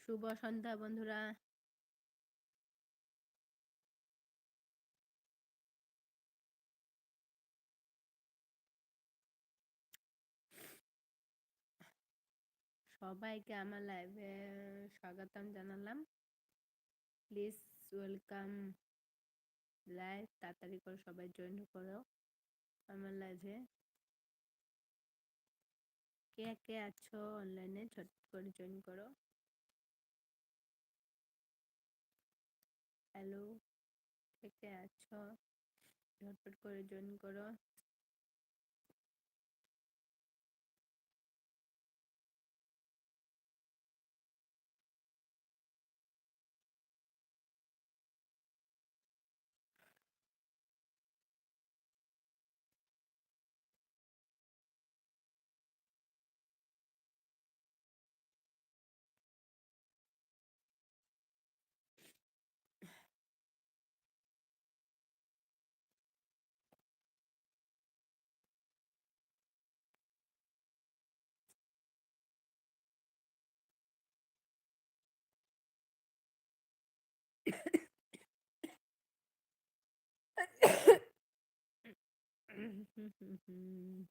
শুভ সন্ধ্যা বন্ধুরা। সবাইকে আমার লাইভে স্বাগতম জানালাম। প্লিজ ওয়েলকাম লাইভ তাড়াতাড়ি করে সবাই জয়েন করো আমার লাইভে কে কে আছো অনলাইনে ছোট করে জয়েন করো। হ্যালো কে কে আছো? ঝটপট করে জয়েন করো।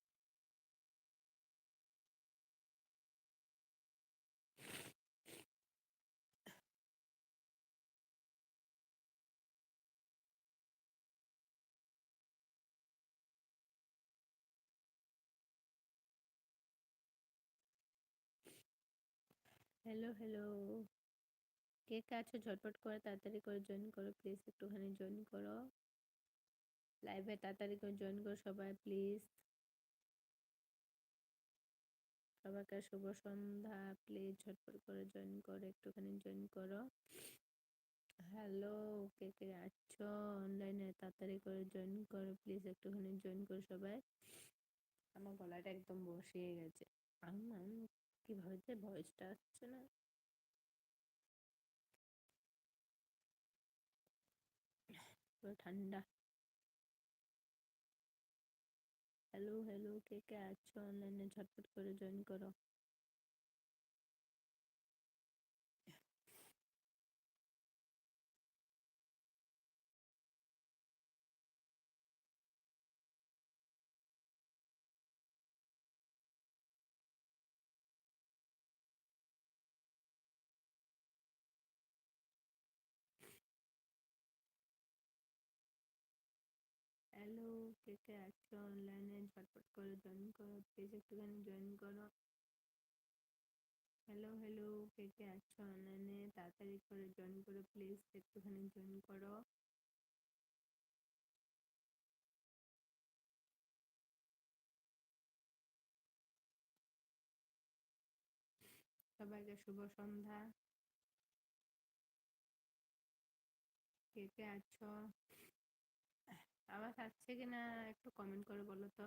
হ্যালো হ্যালো কে কে আছো? ঝটপট করে তাড়াতাড়ি করে জয়েন করো প্লিজ একটুখানি জয়েন করো। লাইভে তাড়াতাড়ি করে জয়েন করো সবাই প্লিজ সবাইকে শুভ সন্ধ্যা প্লিজ ঝটপট করে জয়েন করো, একটুখানি জয়েন করো। হ্যালো কে কে আছো? অনলাইনে তাড়াতাড়ি করে জয়েন করো প্লিজ একটুখানি জয়েন করো সবাই। আমার গলাটা একদম বসিয়ে গেছে। আমার কীভাবে যে ভয়েসটা আসছে না। ঠান্ডা। হ্যালো হ্যালো কে কে আছো? অনলাইনে ঝটপট করে জয়েন করো। হ্যালো, কে কে আছো অনলাইনে ঝটপট করে জয়েন করো প্লিজ একটুখানি জয়েন করো। হ্যালো হ্যালো কে কে আছো অনলাইনে তাড়াতাড়ি করে জয়েন করো প্লিজ একটুখানি জয়েন করো। সবাইকে শুভ সন্ধ্যা। কে কে আছো? আওয়াজ আসছে কিনা একটু কমেন্ট করে বলো তো।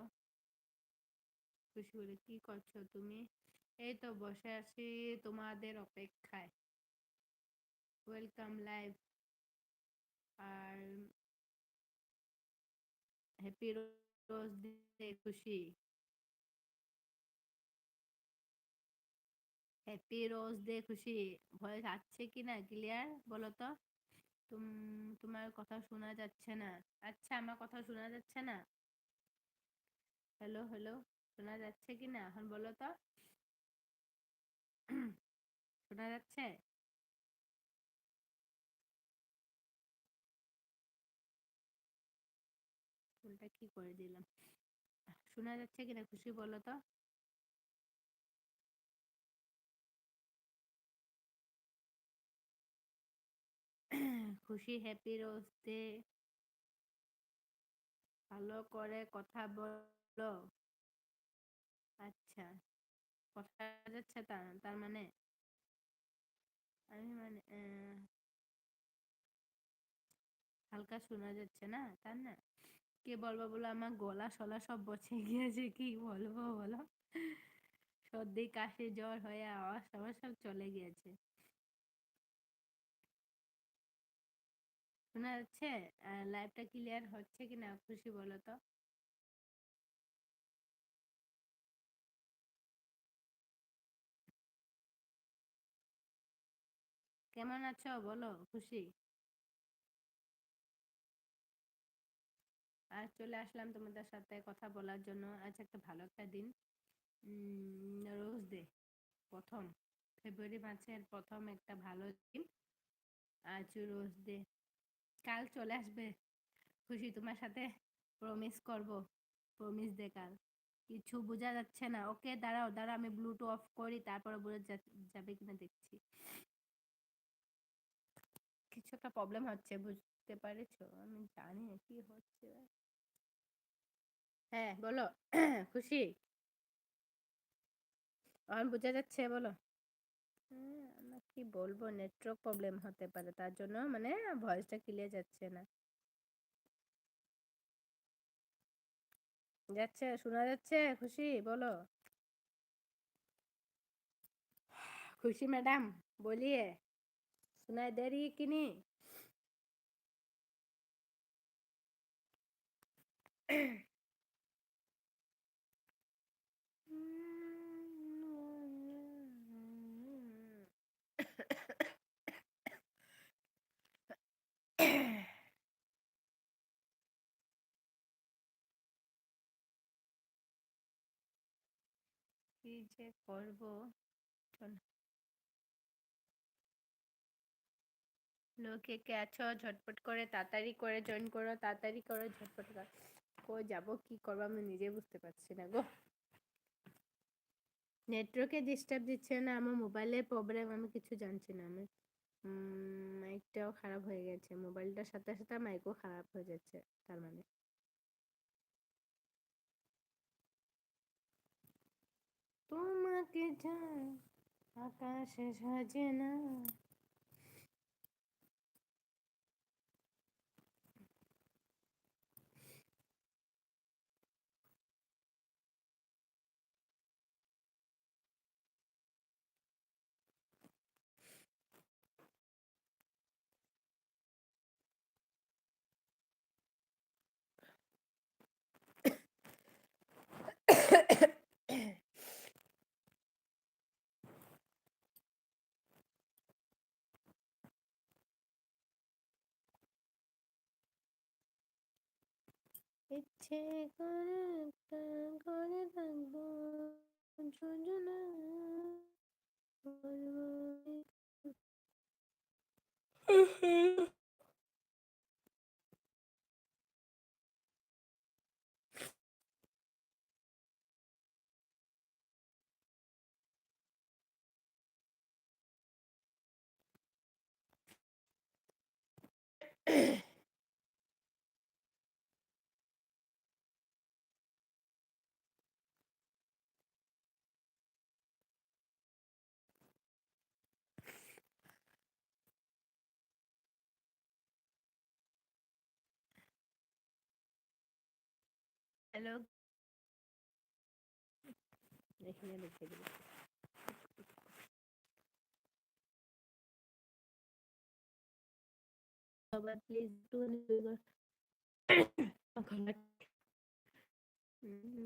খুশি বলে কি করছ তুমি? এই তো বসে আছি তোমাদের অপেক্ষায়। ওয়েলকাম লাইভ আর হ্যাপি রোজ ডে খুশি। হ্যাপি রোজ ডে খুশি। ভয়েস আসছে কি না ক্লিয়ার বলো তো। তোমার কথা শোনা যাচ্ছে না। আচ্ছা আমার কথা শোনা যাচ্ছে না? হ্যালো হ্যালো শোনা যাচ্ছে কি না? এখন বলো তো। শোনা যাচ্ছে? ফুলটা কি করে দিলাম? শোনা যাচ্ছে কিনা খুশি বলো তো। খুশি হ্যাপি রোজ। ভালো করে কথা বলো। আচ্ছা কথা যাচ্ছে তার তার মানে? আমি মানে হালকা শোনা যাচ্ছে না তার না? কে বলব বলো? আমার গলা সলা সব বসে গিয়েছে, কি বলব বলো? সর্দি, কাশি, জ্বর হয়ে আওয়াজ আওয়াজ সব চলে গিয়েছে। শোনা যাচ্ছে লাইভটা ক্লিয়ার হচ্ছে কি না খুশি বলো তো? কেমন আছো বলো, খুশি? আর চলে আসলাম তোমাদের সাথে কথা বলার জন্য। আজ একটা ভালো একটা দিন। রোজ ডে, প্রথম। ফেব্রুয়ারি মাসের প্রথম একটা ভালো দিন। আজ রোজ ডে। কাল চলে আসবে। খুশি তোমার সাথে? প্রমিস করব। প্রমিস দে কাল। কিছু বোঝা যাচ্ছে না। ওকে, দাঁড়াও দাঁড়াও, আমি ব্লুটুথ অফ করি, তারপরে বোঝা যাবে কিনা দেখছি। কিছু একটা প্রবলেম হচ্ছে, বুঝতে পারছ? আমি জানি না কি হচ্ছে। হ্যাঁ বলো। খুশি? এখন বোঝা যাচ্ছে, বলো। হ্যাঁ কি বলব? নেটওয়ার্ক প্রবলেম হতে পারে। তার জন্য মানে ভয়েসটা ক্লিয়ার যাচ্ছে না। যাচ্ছে, শোনা যাচ্ছে? খুশি? বলো। খুশি ম্যাডাম, বলিয়ে। শোনায় দেরি কিনি যে করব? লোকে কে আছো? ঝটপট করে তাড়াতাড়ি করে জয়েন করো, তাড়াতাড়ি করে, ঝটপট করে। কই যাব? কি করব? আমি নিজে বুঝতে পারছি না গো। নেটওয়ার্কে ডিস্টার্ব দিচ্ছে না? আমার মোবাইলের প্রবলেম আমি কিছু জানছি না আমি। মাইকটাও খারাপ হয়ে গেছে। মোবাইলটার সাথে সাথে মাইকও খারাপ হয়ে যাচ্ছে, তার মানে। তোমাকে যা আকাশে সাজে না ইচ্ছে করে একটা করে হ্যালো এখানে লিখে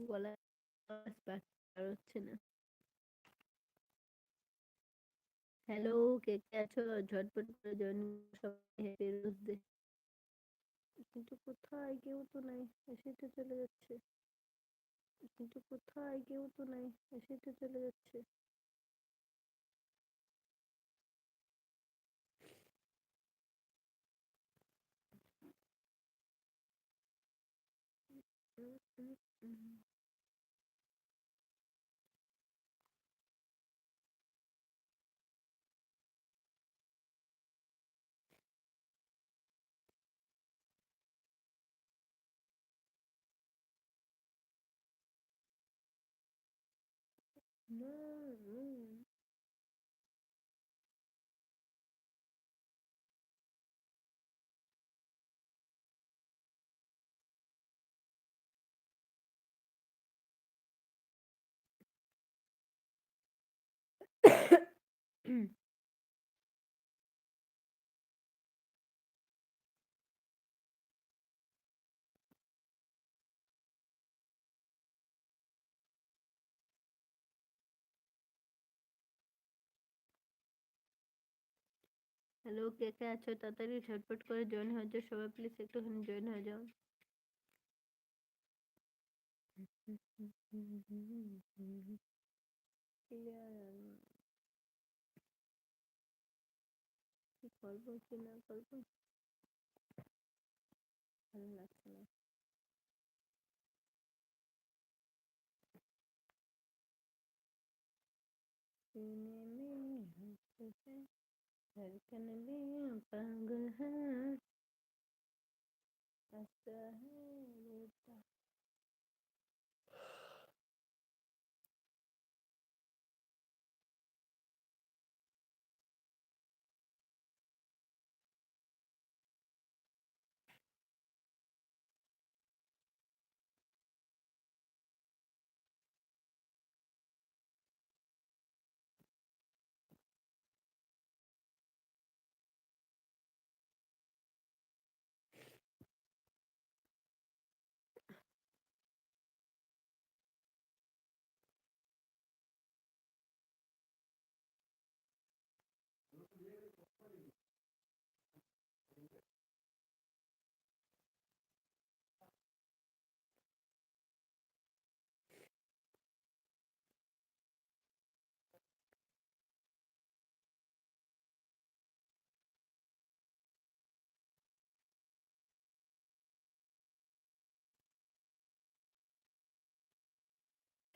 গলা হচ্ছে না হ্যালো কে কে আছো ঝটপট করে জয়েন সবাই হ্যাপি রোজ কিন্তু কোথায় কেউ তো নাই এসেতে চলে যাচ্ছে। কিন্তু কোথায় কেউ তো নাই এসেতে চলে যাচ্ছে। no. হ্যালো কে কে আছো? তাড়াতাড়ি ঝটপট করে জয়েন হয়ে যাও সবাই প্লিজ একটুখানি জয়েন হয়ে যাও। কি করব ভালো লাগছে না। There's gonna be a bungle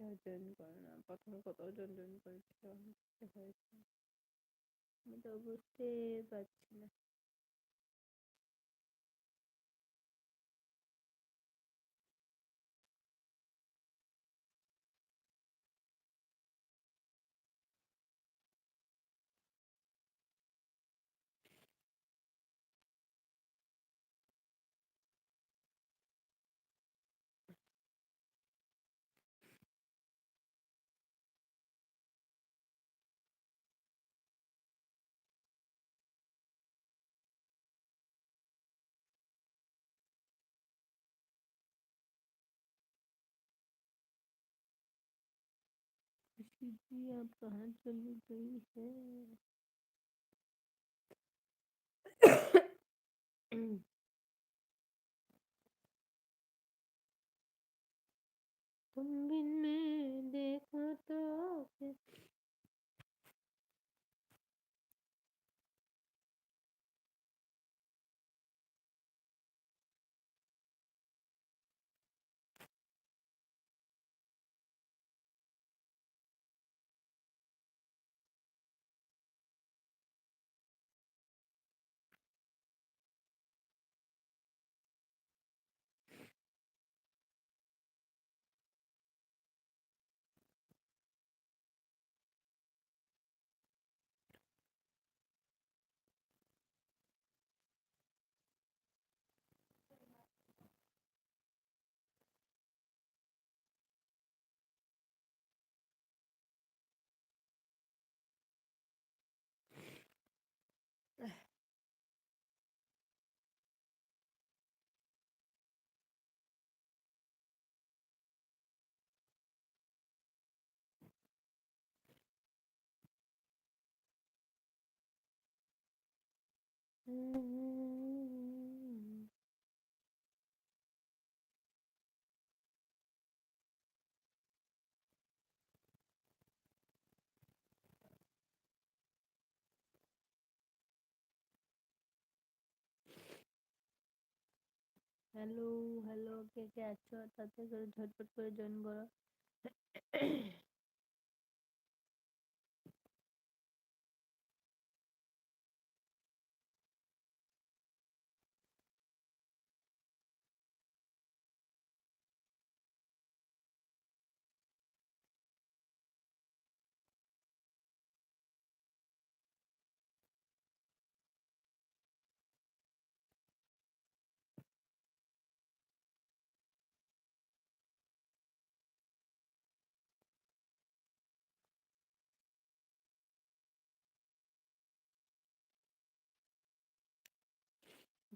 কেউ জয়েন করে না, প্রথমে কতজন জয়েন করেছিল কি হয়েছে। আমি তো বুঝতে পারছি না। जी आप कहाँ चली गई है? तुम बिन में देखो तो হ্যালো হ্যালো কে কে আছো তাড়াতাড়ি করে ঝটপট করে জয়েন করো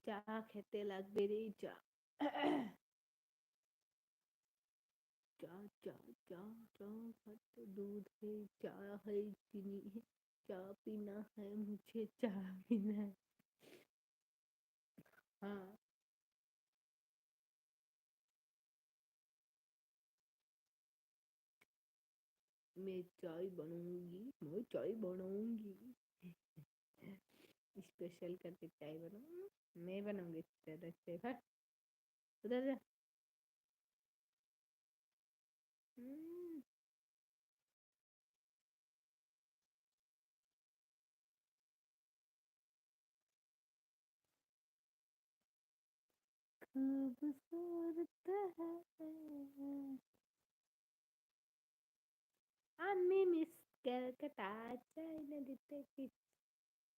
চা খেতে লাগবে রে চা চা চা চা চা খাতে दूध है चा है चीनी है चा पीना है मुझे चा पीना है हाँ मैं चाय बनाऊंगी मैं चाय बनाऊंगी स्पेशल करके चाय बनाऊंगी मैं बनाऊंगी तेरे से हट उधर जा हम्म, खूबसूरत है আমি মিস ক্যালকাটা চাই না দিতে কিস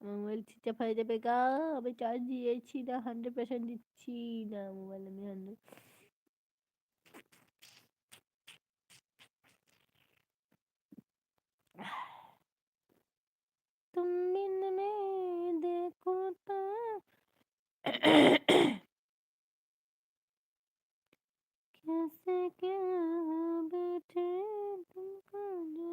আমার মোবাইল সুইচ অফ হয়ে যাবে গা আমি চার্জ দিয়েছি না হান্ড্রেড পার্সেন্ট দিচ্ছি না মোবাইল আমি হান্ড্রেড तुम बिन मैं देखो तो कैसे क्या बैठे तुमको जो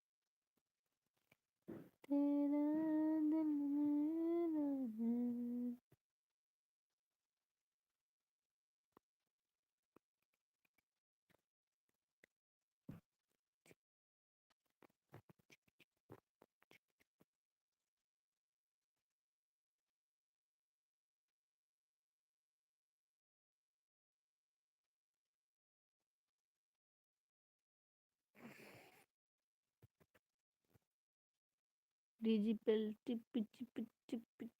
Digi, petit, petit, petit, petit.